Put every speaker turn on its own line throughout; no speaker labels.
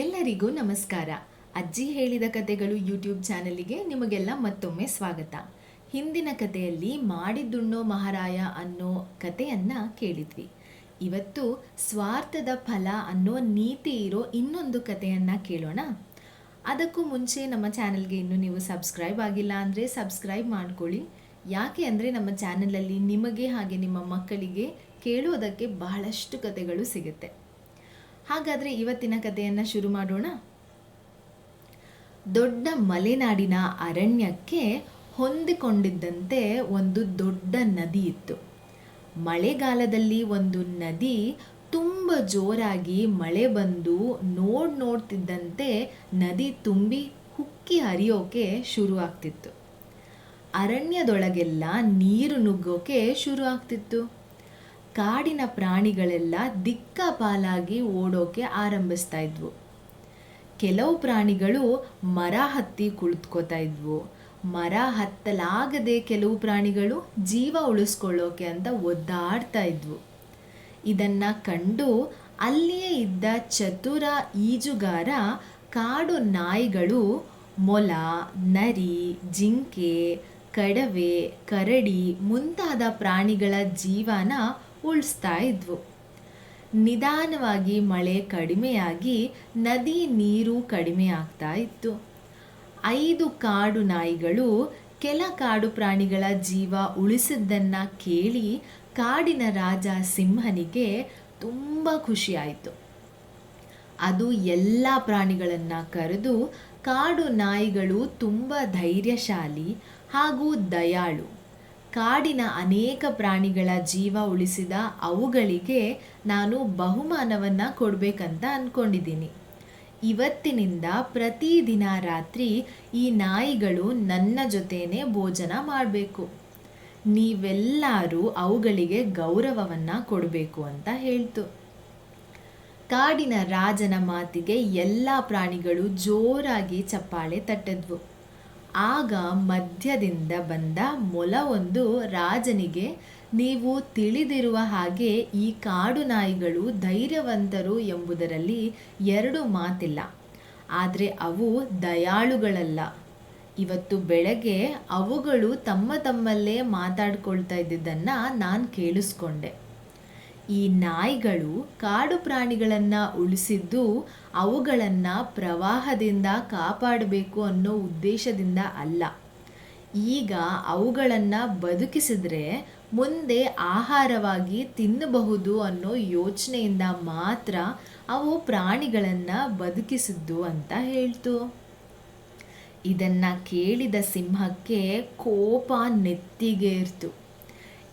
ಎಲ್ಲರಿಗೂ ನಮಸ್ಕಾರ. ಅಜ್ಜಿ ಹೇಳಿದ ಕಥೆಗಳು ಯೂಟ್ಯೂಬ್ ಚಾನಲಿಗೆ ನಿಮಗೆಲ್ಲ ಮತ್ತೊಮ್ಮೆ ಸ್ವಾಗತ. ಹಿಂದಿನ ಕಥೆಯಲ್ಲಿ ಮಾಡಿದ್ದುಣ್ಣೋ ಮಹಾರಾಯ ಅನ್ನೋ ಕಥೆಯನ್ನ ಕೇಳಿದ್ವಿ. ಇವತ್ತು ಸ್ವಾರ್ಥದ ಫಲ ಅನ್ನೋ ನೀತಿ ಇರೋ ಇನ್ನೊಂದು ಕಥೆಯನ್ನ ಕೇಳೋಣ. ಅದಕ್ಕೂ ಮುಂಚೆ ನಮ್ಮ ಚಾನಲ್ಗೆ ಇನ್ನೂ ನೀವು ಸಬ್ಸ್ಕ್ರೈಬ್ ಆಗಿಲ್ಲ ಅಂದರೆ ಸಬ್ಸ್ಕ್ರೈಬ್ ಮಾಡ್ಕೊಳ್ಳಿ. ಯಾಕೆ ಅಂದರೆ ನಮ್ಮ ಚಾನಲಲ್ಲಿ ನಿಮಗೆ ಹಾಗೆ ನಿಮ್ಮ ಮಕ್ಕಳಿಗೆ ಕೇಳೋದಕ್ಕೆ ಬಹಳಷ್ಟು ಕಥೆಗಳು ಸಿಗುತ್ತೆ. ಹಾಗಾದರೆ ಇವತ್ತಿನ ಕಥೆಯನ್ನು ಶುರು ಮಾಡೋಣ. ದೊಡ್ಡ ಮಲೆನಾಡಿನ ಅರಣ್ಯಕ್ಕೆ ಹೊಂದಿಕೊಂಡಿದ್ದಂತೆ ಒಂದು ದೊಡ್ಡ ನದಿ ಇತ್ತು. ಮಳೆಗಾಲದಲ್ಲಿ ಒಂದು ನದಿ ತುಂಬ ಜೋರಾಗಿ ಮಳೆ ಬಂದು ನೋಡ್ ನೋಡ್ತಿದ್ದಂತೆ ನದಿ ತುಂಬಿ ಹುಕ್ಕಿ ಹರಿಯೋಕೆ ಶುರು ಆಗ್ತಿತ್ತು. ಅರಣ್ಯದೊಳಗೆಲ್ಲ ನೀರು ನುಗ್ಗೋಕೆ ಶುರು ಆಗ್ತಿತ್ತು. ಕಾಡಿನ ಪ್ರಾಣಿಗಳೆಲ್ಲ ದಿಕ್ಕಾಪಾಲಾಗಿ ಓಡೋಕೆ ಆರಂಭಿಸ್ತಾ ಇದ್ವು. ಕೆಲವು ಪ್ರಾಣಿಗಳು ಮರ ಹತ್ತಿ ಕುಳಿತುಕೋತಾ ಇದ್ವು. ಮರ ಹತ್ತಲಾಗದೆ ಕೆಲವು ಪ್ರಾಣಿಗಳು ಜೀವ ಉಳಿಸ್ಕೊಳ್ಳೋಕೆ ಅಂತ ಒದ್ದಾಡ್ತಾ ಇದ್ವು. ಇದನ್ನ ಕಂಡು ಅಲ್ಲಿಯೇ ಇದ್ದ ಚತುರ ಈಜುಗಾರ, ಕಾಡು ನಾಯಿಗಳು, ಮೊಲ, ನರಿ, ಜಿಂಕೆ, ಕಡವೆ, ಕರಡಿ ಮುಂತಾದ ಪ್ರಾಣಿಗಳ ಜೀವನ ಉಳಿಸ್ತಾ ಇದ್ವು. ನಿಧಾನವಾಗಿ ಮಳೆ ಕಡಿಮೆಯಾಗಿ ನದಿ ನೀರು ಕಡಿಮೆ ಆಗ್ತಾ ಇತ್ತು. ಐದು ಕಾಡು ನಾಯಿಗಳು, ಕೆಲ ಕಾಡು ಪ್ರಾಣಿಗಳ ಜೀವ ಉಳಿಸಿದ್ದನ್ನ ಕೇಳಿ ಕಾಡಿನ ರಾಜ ಸಿಂಹನಿಗೆ ತುಂಬ ಖುಷಿಯಾಯಿತು ಅದು ಎಲ್ಲ ಪ್ರಾಣಿಗಳನ್ನು ಕರೆದು ಕಾಡು ನಾಯಿಗಳು ತುಂಬ ಧೈರ್ಯಶಾಲಿ ಹಾಗೂ ದಯಾಳು. ಕಾಡಿನ ಅನೇಕ ಪ್ರಾಣಿಗಳ ಜೀವ ಉಳಿಸಿದ ಅವುಗಳಿಗೆ ನಾನು ಬಹುಮಾನವನ್ನು ಕೊಡಬೇಕಂತ ಅಂದ್ಕೊಂಡಿದ್ದೀನಿ ಇವತ್ತಿನಿಂದ ಪ್ರತಿದಿನ ರಾತ್ರಿ ಈ ನಾಯಿಗಳು ನನ್ನ ಜೊತೆಯೇ ಭೋಜನ ಮಾಡಬೇಕು. ನೀವೆಲ್ಲರೂ ಅವುಗಳಿಗೆ ಗೌರವವನ್ನು ಕೊಡಬೇಕು ಅಂತ ಹೇಳ್ತು. ಕಾಡಿನ ರಾಜನ ಮಾತಿಗೆ ಎಲ್ಲ ಪ್ರಾಣಿಗಳು ಜೋರಾಗಿ ಚಪ್ಪಾಳೆ ತಟ್ಟಿದ್ವು. ಆಗ ಮಧ್ಯದಿಂದ ಬಂದ ಮೊಲವೊಂದು ರಾಜನಿಗೆ, ನೀವು ತಿಳಿದಿರುವ ಹಾಗೆ ಈ ಕಾಡು ನಾಯಿಗಳು ಧೈರ್ಯವಂತರು ಎಂಬುದರಲ್ಲಿ ಎರಡು ಮಾತಿಲ್ಲ. ಆದರೆ ಅವು ದಯಾಳುಗಳಲ್ಲ. ಇವತ್ತು ಬೆಳಗ್ಗೆ ಅವುಗಳು ತಮ್ಮ ತಮ್ಮಲ್ಲೇ ಮಾತಾಡ್ಕೊಳ್ತಾ ಇದ್ದಿದ್ದನ್ನು ನಾನು ಕೇಳಿಸ್ಕೊಂಡೆ. ಈ ನಾಯಿಗಳು ಕಾಡು ಪ್ರಾಣಿಗಳನ್ನು ಉಳಿಸಿದ್ದು ಅವುಗಳನ್ನು ಪ್ರವಾಹದಿಂದ ಕಾಪಾಡಬೇಕು ಅನ್ನೋ ಉದ್ದೇಶದಿಂದ ಅಲ್ಲ. ಈಗ ಅವುಗಳನ್ನು ಬದುಕಿಸಿದರೆ ಮುಂದೆ ಆಹಾರವಾಗಿ ತಿನ್ನಬಹುದು ಅನ್ನೋ ಯೋಚನೆಯಿಂದ ಮಾತ್ರ ಅವು ಪ್ರಾಣಿಗಳನ್ನು ಬದುಕಿಸಿದ್ದು ಅಂತ ಹೇಳ್ತು. ಇದನ್ನು ಕೇಳಿದ ಸಿಂಹಕ್ಕೆ ಕೋಪ ನೆತ್ತಿಗೇರ್ತು.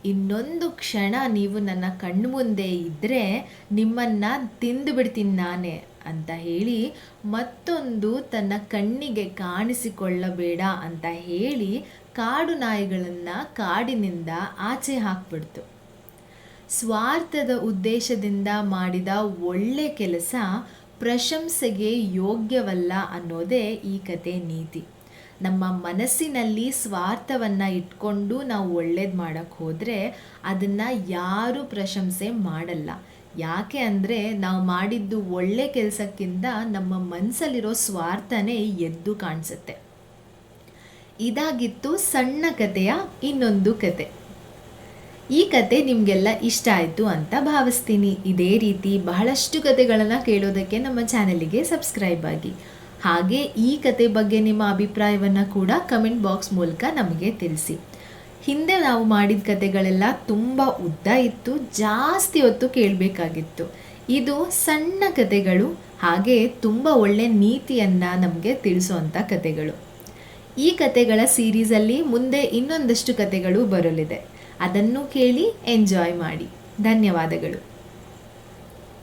ಇನ್ನೊಂದು ಕ್ಷಣ ನೀವು ನನ್ನ ಕಣ್ಣು ಮುಂದೆ ಇದ್ದರೆ ನಿಮ್ಮನ್ನು ತಿಂದು ಬಿಡ್ತೀನಿ ನಾನೇ ಅಂತ ಹೇಳಿ ಮತ್ತೊಂದು ತನ್ನ ಕಣ್ಣಿಗೆ ಕಾಣಿಸಿಕೊಳ್ಳಬೇಡ ಅಂತ ಹೇಳಿ ಕಾಡು ನಾಯಿಗಳನ್ನು ಕಾಡಿನಿಂದ ಆಚೆ ಹಾಕ್ಬಿಡ್ತು. ಸ್ವಾರ್ಥದ ಉದ್ದೇಶದಿಂದ ಮಾಡಿದ ಒಳ್ಳೆ ಕೆಲಸ ಪ್ರಶಂಸೆಗೆ ಯೋಗ್ಯವಲ್ಲ ಅನ್ನೋದೇ ಈ ಕತೆ ನೀತಿ. ನಮ್ಮ ಮನಸ್ಸಿನಲ್ಲಿ ಸ್ವಾರ್ಥವನ್ನು ಇಟ್ಕೊಂಡು ನಾವು ಒಳ್ಳೇದು ಮಾಡೋಕ್ಕೆ ಹೋದರೆ ಅದನ್ನು ಯಾರೂ ಪ್ರಶಂಸೆ ಮಾಡಲ್ಲ. ಯಾಕೆ ಅಂದರೆ ನಾವು ಮಾಡಿದ್ದು ಒಳ್ಳೆ ಕೆಲಸಕ್ಕಿಂತ ನಮ್ಮ ಮನಸ್ಸಲ್ಲಿರೋ ಸ್ವಾರ್ಥನೇ ಎದ್ದು ಕಾಣಿಸುತ್ತೆ. ಇದಾಗಿತ್ತು ಸಣ್ಣ ಕಥೆಯ ಇನ್ನೊಂದು ಕತೆ. ಈ ಕತೆ ನಿಮಗೆಲ್ಲ ಇಷ್ಟ ಆಯಿತು ಅಂತ ಭಾವಿಸ್ತೀನಿ. ಇದೇ ರೀತಿ ಬಹಳಷ್ಟು ಕತೆಗಳನ್ನು ಕೇಳೋದಕ್ಕೆ ನಮ್ಮ ಚಾನಲಿಗೆ ಸಬ್ಸ್ಕ್ರೈಬ್ ಆಗಿ. ಹಾಗೆ ಈ ಕತೆ ಬಗ್ಗೆ ನಿಮ್ಮ ಅಭಿಪ್ರಾಯವನ್ನು ಕೂಡ ಕಮೆಂಟ್ ಬಾಕ್ಸ್ ಮೂಲಕ ನಮಗೆ ತಿಳಿಸಿ. ಹಿಂದೆ ನಾವು ಮಾಡಿದ ಕತೆಗಳೆಲ್ಲ ತುಂಬ ಉದ್ದ ಇತ್ತು, ಜಾಸ್ತಿ ಹೊತ್ತು ಕೇಳಬೇಕಾಗಿತ್ತು. ಇದು ಸಣ್ಣ ಕತೆಗಳು, ಹಾಗೆ ತುಂಬ ಒಳ್ಳೆ ನೀತಿಯನ್ನು ನಮಗೆ ತಿಳಿಸುವಂಥ ಕತೆಗಳು. ಈ ಕತೆಗಳ ಸೀರೀಸಲ್ಲಿ ಮುಂದೆ ಇನ್ನೊಂದಷ್ಟು ಕತೆಗಳು ಬರಲಿದೆ. ಅದನ್ನು ಕೇಳಿ ಎಂಜಾಯ್ ಮಾಡಿ. ಧನ್ಯವಾದಗಳು.